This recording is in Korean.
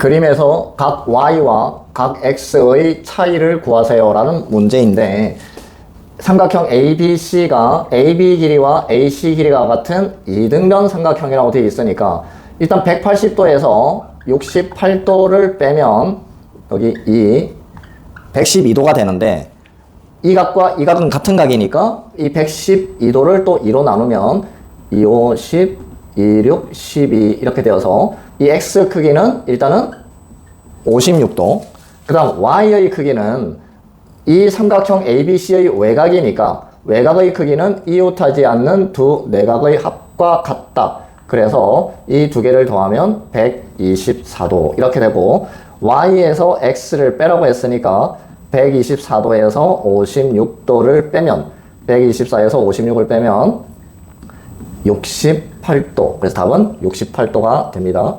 그림에서 각 y와 각 x의 차이를 구하세요 라는 문제인데 삼각형 ABC가 AB 길이와 AC 길이가 같은 이등변 삼각형이라고 되어 있으니까 일단 180도에서 68도를 빼면 여기 이 112도가 되는데 이 각과 이 각은 같은 각이니까 이 112도를 또 2로 나누면 2, 5, 10, 2, 6, 12 이렇게 되어서 이 x 크기는 일단은 56도 그 다음 y의 크기는 이 삼각형 ABC의 외곽이니까 외곽의 크기는 이웃하지 않는 두 내각의 합과 같다. 그래서 이 두 개를 더하면 124도 이렇게 되고 y에서 x를 빼라고 했으니까 124도에서 56도를 빼면 124에서 56을 빼면 68도. 그래서 답은 68도가 됩니다.